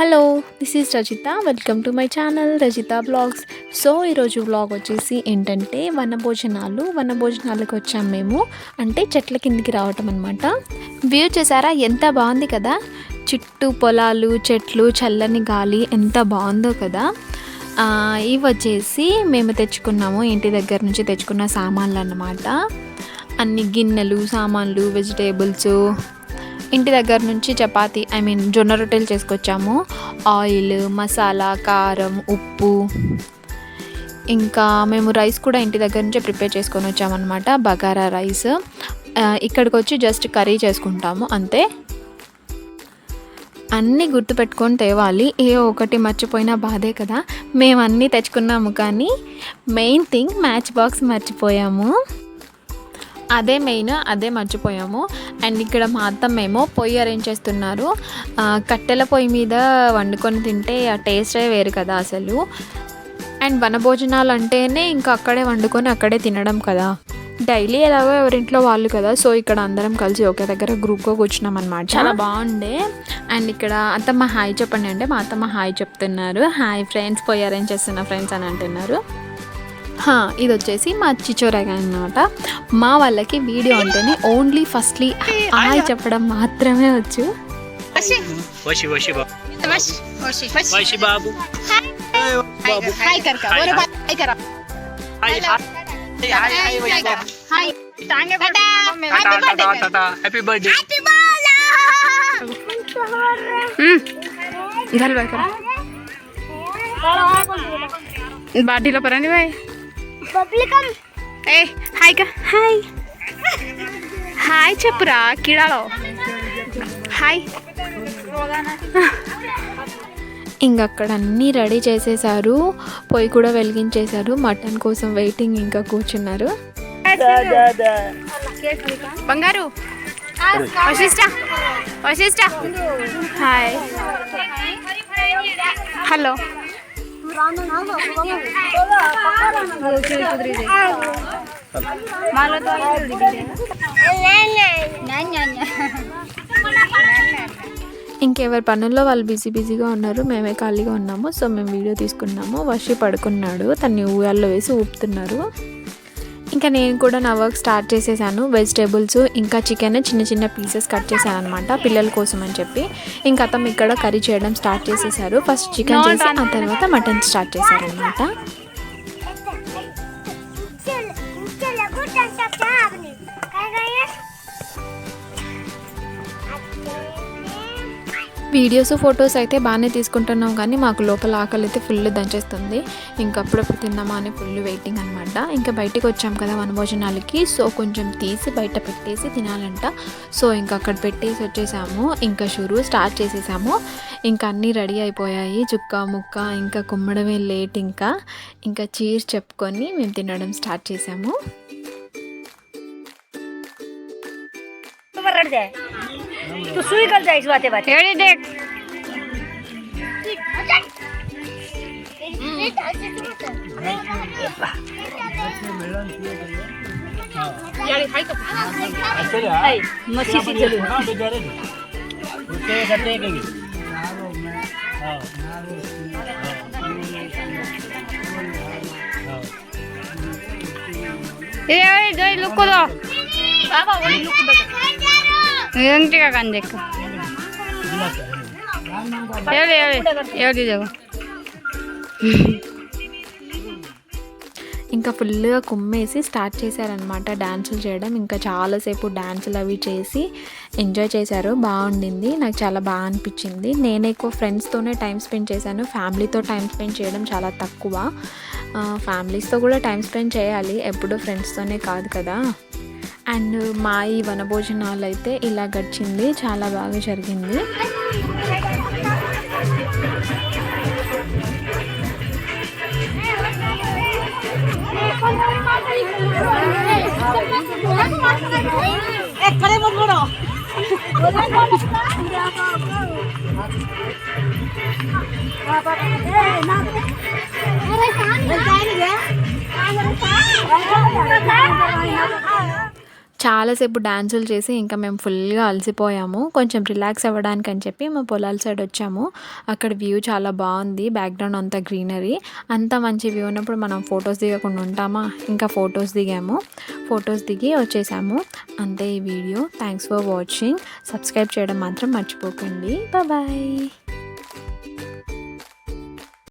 Hello this is Rajitha. Welcome to my channel Rajitha blogs so ఈరోజు blog వచ్చేసి ఏంటంటే వనభోజనాలు. వనభోజనాలకు వచ్చాం మేము. అంటే చెట్ల కిందికి రావటం అనమాట వ్యూ చేశారా ఎంత బాగుంది కదా? చుట్టూ పొలాలు చెట్లు చల్లని గాలి ఎంత బాగుందో కదా. ఇవి వచ్చేసి మేము తెచ్చుకున్నాము. ఇంటి దగ్గర నుంచి తెచ్చుకున్న సామాన్లు అన్నమాట. అన్ని గిన్నెలు సామాన్లు వెజిటేబుల్స్ ఇంటి దగ్గర నుంచి చపాతి ఐ మీన్ జొన్న రొట్టెలు చేసుకొచ్చాము. ఆయిల్ మసాలా కారం ఉప్పు. ఇంకా మేము రైస్ కూడా ఇంటి దగ్గర నుంచే ప్రిపేర్ చేసుకొని వచ్చామన్నమాట బగారా రైస్. ఇక్కడికి వచ్చి జస్ట్ కర్రీ చేసుకుంటాము అంతే. అన్నీ గుర్తుపెట్టుకొని తేవాలి ఏ ఒకటి మర్చిపోయినా బాధే కదా. మేము అన్నీ తెచ్చుకున్నాము కానీ మెయిన్ థింగ్ మ్యాచ్ బాక్స్ మర్చిపోయాము. అదే మెయిన్ అదే మర్చిపోయాము. అండ్ ఇక్కడ మా అత్తమ్మేమో పొయ్యి అరేంజ్ చేస్తున్నారు. కట్టెల పొయ్యి మీద వండుకొని తింటే ఆ టేస్టే వేరు కదా అసలు. అండ్ వనభోజనాలు అంటేనే ఇంకా అక్కడే వండుకొని అక్కడే తినడం కదా. డైలీ ఎలాగో ఎవరింట్లో వాళ్ళు కదా సో ఇక్కడ అందరం కలిసి ఒకే దగ్గర గ్రూప్గా కూర్చున్నాం అనమాట చాలా బాగుండే. అండ్ ఇక్కడ అత్తమ్మ హాయ్ చెప్పండి అంటే మా అత్తమ్మ హాయ్ చెప్తున్నారు. హాయ్ ఫ్రెండ్స్ పోయి అరేంజ్ చేస్తున్న ఫ్రెండ్స్ అని అంటున్నారు. ఇది వచ్చేసి మా చిచోరగా అనమాట మా వాళ్ళకి వీడియో అంటేనే ఓన్లీ ఫస్ట్లీ హాయ్ చెప్పడం మాత్రమే వచ్చు वशी वशी बाबू बस वशी बस वशी बाबू बाबू हाय कर का बरोबर हाय करा हाय हाय हाय हाय वशी बाबू हाय टांगे बेटा tata tata tata happy birthday happy birthday झालं बाय करा बाटीला परांनी बाय ఏ హాయ్ కా. హాయ్. హాయ్ చెప్పురా కిడాలో. హాయ్. ఇంక అక్కడ అన్నీ రెడీ చేసేసారు. పొయ్యి కూడా వెలిగించేశారు. మటన్ కోసం వెయిటింగ్ ఇంకా కూర్చున్నారు. బంగారు. వశిష్ట వశిష్ట. హాయ్. హలో. ఇంకెవరి పనుల్లో వాళ్ళు బిజీ బిజీగా ఉన్నారు మేమే ఖాళీగా ఉన్నాము. సో మేము వీడియో తీసుకున్నాము. వర్షి పడుకున్నాడు. తన్ని ఊయాల్లో వేసి ఊపుతున్నారు. ఇంకా నేను కూడా నా వర్క్ స్టార్ట్ చేసేసాను. వెజిటేబుల్స్ ఇంకా చికెన్ చిన్న చిన్న పీసెస్ కట్ చేశాను అనమాట పిల్లల కోసం అని చెప్పి. ఇంకా అతను ఇక్కడ కర్రీ చేయడం స్టార్ట్ చేసేసారు. ఫస్ట్ చికెన్ చేసి ఆ తర్వాత మటన్ స్టార్ట్ చేశారనమాట వీడియోస్ ఫొటోస్ అయితే బాగానే తీసుకుంటున్నాం కానీ మాకు లోపల ఆకలి అయితే ఫుల్ దంచేస్తుంది. ఇంకప్పుడప్పుడు తిందామా అని ఫుల్ వెయిటింగ్ అనమాట ఇంకా బయటికి వచ్చాం కదా వనభోజనాలకి సో కొంచెం తీసి బయట పెట్టేసి తినాలంట. సో ఇంకా అక్కడ పెట్టేసి వచ్చేసాము. ఇంకా షురు స్టార్ట్ చేసేసాము. ఇంకా అన్నీ రెడీ అయిపోయాయి. చుక్క ముక్క ఇంకా కుమ్మడమే లేట్ ఇంకా. ఇంకా చీర్ చెప్పుకొని మేము తినడం స్టార్ట్ చేసాము. તું સુઈ કર જઈશ વાતે વાત. રેડી દેખ. એ લોકો તો બાબા ఇంకా ఫుల్గా కుమ్మేసి స్టార్ట్ చేశారనమాట డ్యాన్సులు చేయడం. ఇంకా చాలాసేపు డ్యాన్సులు అవి చేసి ఎంజాయ్ చేశారు. బాగుండింది. నాకు చాలా బాగా అనిపించింది. నేను ఎక్కువ ఫ్రెండ్స్తోనే టైం స్పెండ్ చేశాను. ఫ్యామిలీతో టైం స్పెండ్ చేయడం చాలా తక్కువ. ఫ్యామిలీస్తో కూడా టైం స్పెండ్ చేయాలి. ఎప్పుడూ ఫ్రెండ్స్తోనే కాదు కదా. అండ్ మా ఈ వనభోజనాలు అయితే ఇలా గడిచింది. చాలా బాగా జరిగింది. ఎక్కడే చాలాసేపు డ్యాన్సులు చేసి ఇంకా మేము ఫుల్గా అలసిపోయాము. కొంచెం రిలాక్స్ అవ్వడానికి అని చెప్పి మా పొలాల సైడ్ వచ్చాము. అక్కడ వ్యూ చాలా బాగుంది. బ్యాక్గ్రౌండ్ అంతా గ్రీనరీ. అంత మంచి వ్యూ ఉన్నప్పుడు మనం ఫొటోస్ దిగకుండా ఉంటామా? ఇంకా ఫొటోస్ దిగాము. ఫొటోస్ దిగి వచ్చేసాము. అంతే ఈ video. Thanks for watching subscribe చేయడం మాత్రం మర్చిపోకండి. బాయ్